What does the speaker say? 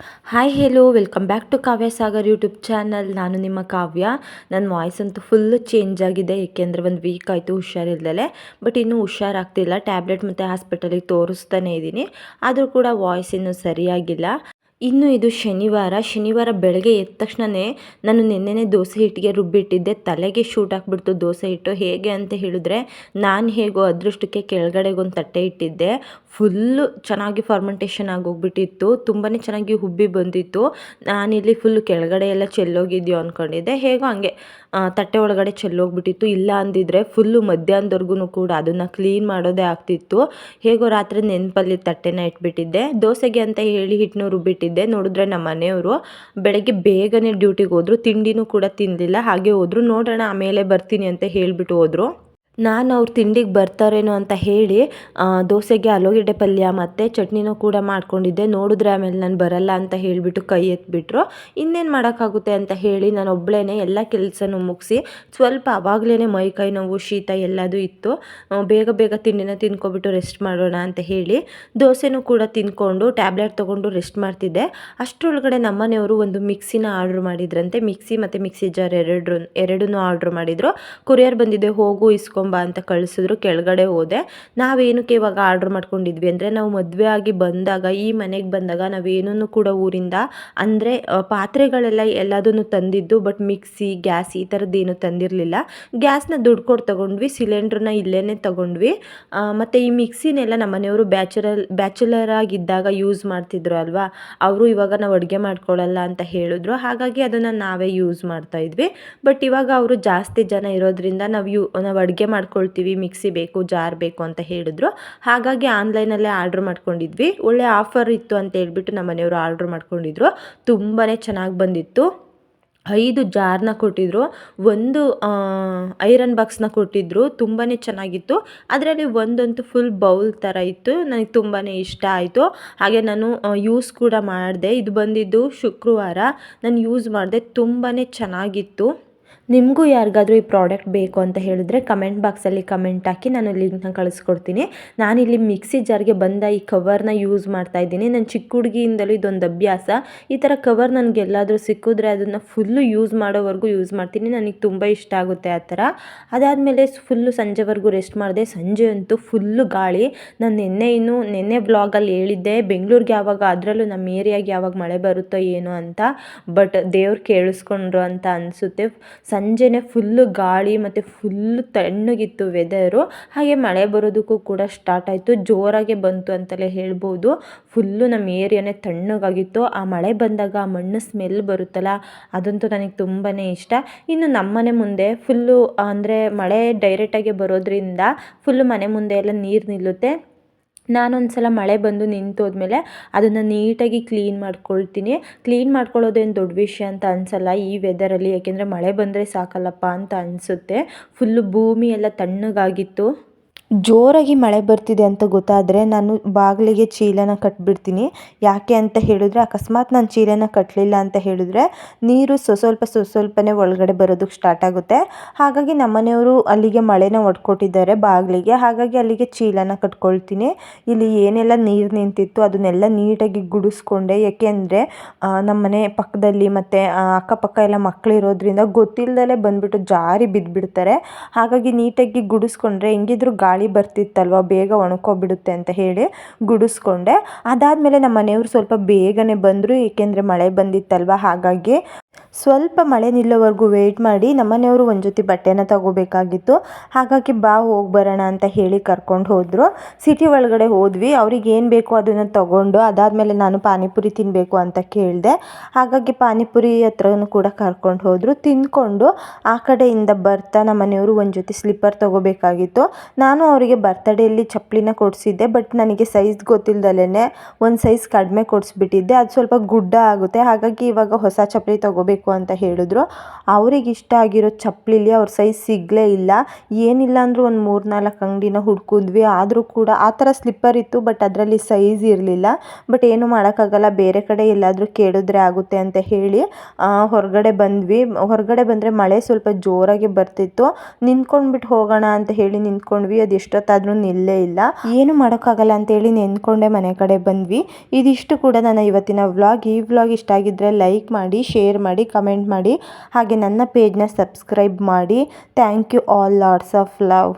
Hi hello welcome back to Kavya Sagar YouTube channel ನಾನು ನಿಮ್ಮ ಕಾವ್ಯ. ನನ್ನ ವಾಯ್ಸ್ ಅಂತೂ ಫುಲ್ ಚೇಂಜ್ ಆಗಿದೆ, ಏಕೆಂದರೆ ಒಂದು ವೀಕ್ ಆಯಿತು ಹುಷಾರಿಲ್ದಲೆ ಬಟ್ ಇನ್ನೂ ಹುಷಾರಾಗ್ತಿಲ್ಲ. ಟ್ಯಾಬ್ಲೆಟ್ ಮತ್ತು ಹಾಸ್ಪಿಟಲಿಗೆ ತೋರಿಸ್ತಾನೇ ಇದ್ದೀನಿ ಆದರೂ ಕೂಡ ವಾಯ್ಸ್ ಇನ್ನೂ ಸರಿಯಾಗಿಲ್ಲ. ಇನ್ನು ಇದು ಶನಿವಾರ. ಶನಿವಾರ ಬೆಳಗ್ಗೆ ಎದ್ದ ತಕ್ಷಣವೇ ನಾನು ನಿನ್ನೆನೇ ದೋಸೆ ಹಿಟ್ಟಿಗೆ ರುಬ್ಬಿಟ್ಟಿದ್ದೆ. ತಲೆಗೆ ಶೂಟ್ ಹಾಕ್ಬಿಡ್ತು ದೋಸೆ ಹಿಟ್ಟು. ಹೇಗೆ ಅಂತ ಹೇಳಿದ್ರೆ ನಾನು ಹೇಗೋ ಅದೃಷ್ಟಕ್ಕೆ ಕೆಳಗಡೆಗೊಂದು ತಟ್ಟೆ ಇಟ್ಟಿದ್ದೆ. ಫುಲ್ಲು ಚೆನ್ನಾಗಿ ಫಾರ್ಮೆಂಟೇಷನ್ ಆಗೋಗ್ಬಿಟ್ಟಿತ್ತು. ತುಂಬಾ ಚೆನ್ನಾಗಿ ಹುಬ್ಬಿ ಬಂದಿತ್ತು. ನಾನಿಲ್ಲಿ ಫುಲ್ ಕೆಳಗಡೆ ಎಲ್ಲ ಚೆಲ್ಲೋಗಿದ್ಯೋ ಅಂದ್ಕೊಂಡಿದ್ದೆ ಹೇಗೋ ಹಂಗೆ. ತಟ್ಟೆ ಒಳಗಡೆ ಚೆಲ್ಲೋಗ್ಬಿಟ್ಟಿತ್ತು. ಇಲ್ಲ ಅಂದಿದ್ರೆ ಫುಲ್ಲು ಮಧ್ಯಾಹ್ನದವರೆಗೂ ಕೂಡ ಅದನ್ನು ಕ್ಲೀನ್ ಮಾಡೋದೇ ಆಗ್ತಿತ್ತು. ಹೇಗೋ ರಾತ್ರಿ ನೆನಪಲ್ಲಿ ತಟ್ಟೆನ ಇಟ್ಬಿಟ್ಟಿದ್ದೆ. ದೋಸೆಗೆ ಅಂತ ಹೇಳಿ ಹಿಟ್ಟನ್ನು ರುಬ್ಬಿಟ್ಟಿದ್ದೆ. ನೋಡಿದ್ರೆ ನಮ್ಮ ಮನೆಯವರು ಬೆಳಗ್ಗೆ ಬೇಗನೆ ಡ್ಯೂಟಿಗೆ ಹೋದರು. ತಿಂಡಿನೂ ಕೂಡ ತಿನ್ನಲಿಲ್ಲ ಹಾಗೆ ಹೋದರು. ನೋಡೋಣ ಆಮೇಲೆ ಬರ್ತೀನಿ ಅಂತ ಹೇಳಿಬಿಟ್ಟು ಹೋದರು. ನಾನು ಅವ್ರು ತಿಂಡಿಗೆ ಬರ್ತಾರೇನೋ ಅಂತ ಹೇಳಿ ದೋಸೆಗೆ ಆಲೂಗೆಡ್ಡೆ ಪಲ್ಯ ಮತ್ತು ಚಟ್ನಿನೂ ಕೂಡ ಮಾಡ್ಕೊಂಡಿದ್ದೆ. ನೋಡಿದ್ರೆ ಆಮೇಲೆ ನಾನು ಬರಲ್ಲ ಅಂತ ಹೇಳಿಬಿಟ್ಟು ಕೈ ಎತ್ತಿಬಿಟ್ರು ಇನ್ನೇನು ಮಾಡೋಕ್ಕಾಗುತ್ತೆ ಅಂತ ಹೇಳಿ ನಾನು ಒಬ್ಬಳೇ ಎಲ್ಲ ಕೆಲಸನೂ ಮುಗಿಸಿ, ಸ್ವಲ್ಪ ಆವಾಗಲೇ ಮೈ, ಕೈ ನೋವು, ಶೀತ ಎಲ್ಲದೂ ಇತ್ತು. ಬೇಗ ಬೇಗ ತಿಂಡಿನ ತಿನ್ಕೊಬಿಟ್ಟು ರೆಸ್ಟ್ ಮಾಡೋಣ ಅಂತ ಹೇಳಿ ದೋಸೆನೂ ಕೂಡ ತಿನ್ಕೊಂಡು ಟ್ಯಾಬ್ಲೆಟ್ ತೊಗೊಂಡು ರೆಸ್ಟ್ ಮಾಡ್ತಿದ್ದೆ. ಅಷ್ಟರೊಳಗಡೆ ನಮ್ಮನೆಯವರು ಒಂದು ಮಿಕ್ಸಿನ ಆರ್ಡ್ರ್ ಮಾಡಿದ್ರಂತೆ. ಮಿಕ್ಸಿ ಮತ್ತು ಮಿಕ್ಸಿ ಜಾರ್ ಎರಡು ಎರಡನ್ನೂ ಆರ್ಡ್ರ್ ಮಾಡಿದರು. ಕೊರಿಯರ್ ಬಂದಿದೆ, ಹೋಗು ಇಸ್ಕೊಂಬ ಬಾ ಅಂತ ಕಳಿಸಿದ್ರು, ಕೆಳಗಡೆ ಹೋದೆ. ನಾವೇನಕ್ಕೆ ಇವಾಗ ಆರ್ಡ್ರ್ ಮಾಡ್ಕೊಂಡಿದ್ವಿ ಅಂದರೆ, ನಾವು ಮದುವೆ ಆಗಿ ಬಂದಾಗ, ಈ ಮನೆಗೆ ಬಂದಾಗ ನಾವೇನೂ ಕೂಡ ಊರಿಂದ ಅಂದರೆ ಪಾತ್ರೆಗಳೆಲ್ಲ ಎಲ್ಲದನ್ನು ತಂದಿದ್ದು, ಬಟ್ ಮಿಕ್ಸಿ, ಗ್ಯಾಸ್ ಈ ಥರದ್ದೇನು ತಂದಿರಲಿಲ್ಲ. ಗ್ಯಾಸ್ನ ದುಡ್ಡು ಕೊಟ್ಟು ತೊಗೊಂಡ್ವಿ, ಸಿಲಿಂಡ್ರನ್ನ ಇಲ್ಲೇ ತೊಗೊಂಡ್ವಿ. ಮತ್ತು ಈ ಮಿಕ್ಸಿನೆಲ್ಲ ನಮ್ಮ ಮನೆಯವರು ಬ್ಯಾಚುರಲ್, ಬ್ಯಾಚುಲರ್ ಆಗಿದ್ದಾಗ ಯೂಸ್ ಮಾಡ್ತಿದ್ರು ಅಲ್ವಾ? ಅವರು ಇವಾಗ ನಾವು ಅಡುಗೆ ಮಾಡ್ಕೊಳ್ಳಲ್ಲ ಅಂತ ಹೇಳಿದ್ರು. ಹಾಗಾಗಿ ಅದನ್ನು ನಾವೇ ಯೂಸ್ ಮಾಡ್ತಾ ಇದ್ವಿ. ಬಟ್ ಇವಾಗ ಅವರು ಜಾಸ್ತಿ ಜನ ಇರೋದ್ರಿಂದ ನಾವು ಯೂ, ನಾವು ಅಡುಗೆ ಮಾಡ್ಕೊಳ್ತೀವಿ, ಮಿಕ್ಸಿ ಬೇಕು, ಜಾರ್ ಬೇಕು ಅಂತ ಹೇಳಿದ್ರು. ಹಾಗಾಗಿ ಆನ್ಲೈನಲ್ಲೇ ಆರ್ಡ್ರ್ ಮಾಡ್ಕೊಂಡಿದ್ವಿ. ಒಳ್ಳೆ ಆಫರ್ ಇತ್ತು ಅಂತ ಹೇಳ್ಬಿಟ್ಟು ನಮ್ಮ ಮನೆಯವರು ಆರ್ಡ್ರ್ ಮಾಡ್ಕೊಂಡಿದ್ರು. ತುಂಬಾ ಚೆನ್ನಾಗಿ ಬಂದಿತ್ತು. ಐದು ಜಾರ್ನ ಕೊಟ್ಟಿದ್ರು. ಒಂದು ಐರನ್ ಬಾಕ್ಸ್ನ ಕೊಟ್ಟಿದ್ದರು ತುಂಬಾ ಚೆನ್ನಾಗಿತ್ತು. ಅದರಲ್ಲಿ ಒಂದಂತೂ ಫುಲ್ ಬೌಲ್ ಥರ ಇತ್ತು. ನನಗೆ ತುಂಬಾ ಇಷ್ಟ ಆಯಿತು. ಹಾಗೆ ನಾನು ಯೂಸ್ ಕೂಡ ಮಾಡಿದೆ. ಇದು ಬಂದಿದ್ದು ಶುಕ್ರವಾರ. ನಾನು ಯೂಸ್ ಮಾಡಿದೆ. ತುಂಬಾ ಚೆನ್ನಾಗಿತ್ತು. ನಿಮಗೂ ಯಾರಿಗಾದರೂ ಈ ಪ್ರಾಡಕ್ಟ್ ಬೇಕು ಅಂತ ಹೇಳಿದ್ರೆ ಕಮೆಂಟ್ ಬಾಕ್ಸಲ್ಲಿ ಕಮೆಂಟ್ ಹಾಕಿ ನಾನು ಲಿಂಕ್ನ ಕಳಿಸ್ಕೊಡ್ತೀನಿ. ನಾನಿಲ್ಲಿ ಮಿಕ್ಸಿ ಜಾರ್ಗೆ ಬಂದ ಈ ಕವರ್ನ ಯೂಸ್ ಮಾಡ್ತಾ ಇದ್ದೀನಿ. ನನ್ನ ಚಿಕ್ಕ ಹುಡುಗಿಯಿಂದಲೂ ಇದೊಂದು ಅಭ್ಯಾಸ. ಈ ಥರ ಕವರ್ ನನಗೆ ಎಲ್ಲಾದರೂ ಸಿಕ್ಕಿದ್ರೆ ಅದನ್ನು ಫುಲ್ಲು ಯೂಸ್ ಮಾಡೋವರೆಗೂ ಯೂಸ್ ಮಾಡ್ತೀನಿ. ನನಗೆ ತುಂಬ ಇಷ್ಟ ಆಗುತ್ತೆ ಆ ಥರ. ಅದಾದಮೇಲೆ ಫುಲ್ಲು ಸಂಜೆವರೆಗೂ ರೆಸ್ಟ್ ಮಾಡಿದೆ. ಸಂಜೆ ಅಂತೂ ಫುಲ್ಲು ಗಾಳಿ. ನಾನು ನಿನ್ನೆ ಇನ್ನು ನಿನ್ನೆ ಬ್ಲಾಗಲ್ಲಿ ಹೇಳಿದ್ದೆ, ಬೆಂಗಳೂರಿಗೆ ಯಾವಾಗ ಅದರಲ್ಲೂ ನಮ್ಮ ಏರಿಯಾಗೆ ಯಾವಾಗ ಮಳೆ ಬರುತ್ತೋ ಏನೋ ಅಂತ. ಬಟ್ ದೇವ್ರು ಕೇಳಿಸ್ಕೊಂಡ್ರು ಅಂತ ಅನಿಸುತ್ತೆ. ಸಂಜೆನೇ ಫುಲ್ಲು ಗಾಳಿ ಮತ್ತು ಫುಲ್ಲು ತಣ್ಣಗಿತ್ತು ವೆದರು ಹಾಗೆ ಮಳೆ ಬರೋದಕ್ಕೂ ಕೂಡ ಸ್ಟಾರ್ಟ್ ಆಯಿತು. ಜೋರಾಗೆ ಬಂತು ಅಂತಲೇ ಹೇಳ್ಬೋದು. ಫುಲ್ಲು ನಮ್ಮ ಏರಿಯಾನೇ ತಣ್ಣಗಾಗಿತ್ತು. ಆ ಮಳೆ ಬಂದಾಗ ಆ ಮಣ್ಣು ಸ್ಮೆಲ್ ಬರುತ್ತಲ್ಲ, ಅದಂತೂ ನನಗೆ ತುಂಬಾ ಇಷ್ಟ. ಇನ್ನು ನಮ್ಮನೆ ಮುಂದೆ ಫುಲ್ಲು ಅಂದರೆ ಮಳೆ ಡೈರೆಕ್ಟಾಗಿ ಬರೋದ್ರಿಂದ ಫುಲ್ಲು ಮನೆ ಮುಂದೆ ಎಲ್ಲ ನೀರು ನಿಲ್ಲುತ್ತೆ. ನಾನೊಂದು ಸಲ ಮಳೆ ಬಂದು ನಿಂತೋದ್ಮೇಲೆ ಅದನ್ನು ನೀಟಾಗಿ ಕ್ಲೀನ್ ಮಾಡ್ಕೊಳ್ತೀನಿ. ಕ್ಲೀನ್ ಮಾಡ್ಕೊಳ್ಳೋದೇನು ದೊಡ್ಡ ವಿಷಯ ಅಂತ ಅನಿಸಲ್ಲ ಈ ವೆದರಲ್ಲಿ ಯಾಕೆಂದರೆ ಮಳೆ ಬಂದರೆ ಸಾಕಲ್ಲಪ್ಪ ಅಂತ ಅನಿಸುತ್ತೆ. ಫುಲ್ಲು ಭೂಮಿ ಎಲ್ಲ ತಣ್ಣಗಾಗಿತ್ತು. ಜೋರಾಗಿ ಮಳೆ ಬರ್ತಿದೆ ಅಂತ ಗೊತ್ತಾದರೆ ನಾನು ಬಾಗಿಲಿಗೆ ಚೀಲನ ಕಟ್ಬಿಡ್ತೀನಿ. ಯಾಕೆ ಅಂತ ಹೇಳಿದ್ರೆ, ಅಕಸ್ಮಾತ್ ನಾನು ಚೀಲನ ಕಟ್ಟಲಿಲ್ಲ ಅಂತ ಹೇಳಿದ್ರೆ ನೀರು ಸ್ವಲ್ಪ ಸ್ವಲ್ಪನೇ ಒಳಗಡೆ ಬರೋದಕ್ಕೆ ಸ್ಟಾರ್ಟ್ ಆಗುತ್ತೆ. ಹಾಗಾಗಿ ನಮ್ಮನೆಯವರು ಅಲ್ಲಿಗೆ ಮಳೆನ ಒಡ್ಕೊಟ್ಟಿದ್ದಾರೆ ಬಾಗಿಲಿಗೆ. ಹಾಗಾಗಿ ಅಲ್ಲಿಗೆ ಚೀಲನ ಕಟ್ಕೊಳ್ತೀನಿ. ಇಲ್ಲಿ ಏನೆಲ್ಲ ನೀರು ನಿಂತಿತ್ತು ಅದನ್ನೆಲ್ಲ ನೀಟಾಗಿ ಗುಡಿಸ್ಕೊಂಡೆ. ಯಾಕೆಂದರೆ ನಮ್ಮ ಮನೆ ಪಕ್ಕದಲ್ಲಿ ಮತ್ತು ಅಕ್ಕಪಕ್ಕ ಎಲ್ಲ ಮಕ್ಕಳಿರೋದ್ರಿಂದ ಗೊತ್ತಿಲ್ಲದಲೇ ಬಂದುಬಿಟ್ಟು ಜಾರಿ ಬಿದ್ದುಬಿಡ್ತಾರೆ ಹಾಗಾಗಿ ನೀಟಾಗಿ ಗುಡಿಸ್ಕೊಂಡ್ರೆ, ಹೆಂಗಿದ್ರು ಗಾಳಿ ಗಾಳಿ ಬರ್ತಿತ್ತಲ್ವ, ಬೇಗ ಒಣಕೋಗ್ಬಿಡುತ್ತೆ ಅಂತ ಹೇಳಿ ಗುಡಿಸ್ಕೊಂಡೆ. ಅದಾದಮೇಲೆ ನಮ್ಮ ಮನೆಯವರು ಸ್ವಲ್ಪ ಬೇಗನೆ ಬಂದರು, ಏಕೆಂದರೆ ಮಳೆ ಬಂದಿತ್ತಲ್ವ, ಹಾಗಾಗಿ ಸ್ವಲ್ಪ ಮಳೆ ನಿಲ್ಲೋವರೆಗೂ ವೆಯ್ಟ್ ಮಾಡಿ ನಮ್ಮನೆಯವರು ಒಂದು ಜೊತೆ ಬಟ್ಟೆನ ತಗೋಬೇಕಾಗಿತ್ತು. ಹಾಗಾಗಿ ಬಾ ಹೋಗಿ ಬರೋಣ ಅಂತ ಹೇಳಿ ಕರ್ಕೊಂಡು ಹೋದರು. ಸಿಟಿ ಒಳಗಡೆ ಹೋದ್ವಿ. ಅವ್ರಿಗೆ ಏನು ಬೇಕೋ ಅದನ್ನು ತಗೊಂಡು ಅದಾದಮೇಲೆ ನಾನು ಪಾನಿಪುರಿ ತಿನ್ನಬೇಕು ಅಂತ ಕೇಳಿದೆ. ಹಾಗಾಗಿ ಪಾನಿಪುರಿ ಹತ್ರನೂ ಕೂಡ ಕರ್ಕೊಂಡು ಹೋದರು. ತಿಂದ್ಕೊಂಡು ಆ ಕಡೆಯಿಂದ ಬರ್ತಾ ನಮ್ಮನೆಯವರು ಒಂದು ಜೊತೆ ಸ್ಲಿಪ್ಪರ್ ತಗೋಬೇಕಾಗಿತ್ತು. ನಾನು ಅವರಿಗೆ ಬರ್ತಡೇಲಿ ಚಪ್ಪಲಿನ ಕೊಡಿಸಿದ್ದೆ ಬಟ್ ನನಗೆ ಸೈಜ್ ಗೊತ್ತಿಲ್ದಲೇ ಒಂದು ಸೈಜ್ ಕಡಿಮೆ ಕೊಡಿಸ್ಬಿಟ್ಟಿದ್ದೆ. ಅದು ಸ್ವಲ್ಪ ಗುಡ್ಡ ಆಗುತ್ತೆ. ಹಾಗಾಗಿ ಇವಾಗ ಹೊಸ ಚಪ್ಪಲಿ ತಗೋಬೇಕು ಬೇಕು ಅಂತ ಹೇಳಿದ್ರು. ಅವ್ರಿಗೆ ಇಷ್ಟ ಆಗಿರೋ ಚಪ್ಪಲಿಲಿ ಅವ್ರ ಸೈಜ್ ಸಿಗಲೇ ಇಲ್ಲ. ಏನಿಲ್ಲ ಅಂದರೂ ಒಂದು ಮೂರು ನಾಲ್ಕು ಅಂಗಡಿನ ಹುಡ್ಕಿದ್ವಿ. ಆದರೂ ಕೂಡ ಆ ಥರ ಸ್ಲಿಪ್ಪರ್ ಇತ್ತು ಬಟ್ ಅದರಲ್ಲಿ ಸೈಜ್ ಇರಲಿಲ್ಲ. ಬಟ್ ಏನು ಮಾಡೋಕ್ಕಾಗಲ್ಲ, ಬೇರೆ ಕಡೆ ಎಲ್ಲಾದರೂ ಕೇಳಿದ್ರೆ ಆಗುತ್ತೆ ಅಂತ ಹೇಳಿ ಹೊರಗಡೆ ಬಂದ್ವಿ. ಹೊರಗಡೆ ಬಂದರೆ ಮಳೆ ಸ್ವಲ್ಪ ಜೋರಾಗಿ ಬರ್ತಿತ್ತು. ನಿಂತ್ಕೊಂಡ್ಬಿಟ್ಟು ಹೋಗೋಣ ಅಂತ ಹೇಳಿ ನಿಂತ್ಕೊಂಡ್ವಿ. ಅದು ಎಷ್ಟೊತ್ತಾದರೂ ನಿಲ್ಲೇ ಇಲ್ಲ. ಏನು ಮಾಡೋಕ್ಕಾಗಲ್ಲ ಅಂತೇಳಿ ನೆನ್ಕೊಂಡೆ ಮನೆ ಕಡೆ ಬಂದ್ವಿ. ಇದಿಷ್ಟು ಕೂಡ ನನ್ನ ಇವತ್ತಿನ ವ್ಲಾಗ್ ಈ ವ್ಲಾಗ್ ಇಷ್ಟ ಆಗಿದ್ದರೆ ಲೈಕ್ ಮಾಡಿ ಶೇರ್ ಮಾಡಿ ಕಮೆಂಟ್ ಮಾಡಿ. ಹಾಗೆ ನನ್ನ ಪೇಜ್ನ ಸಬ್ಸ್ಕ್ರೈಬ್ ಮಾಡಿ. Thank you all lots of love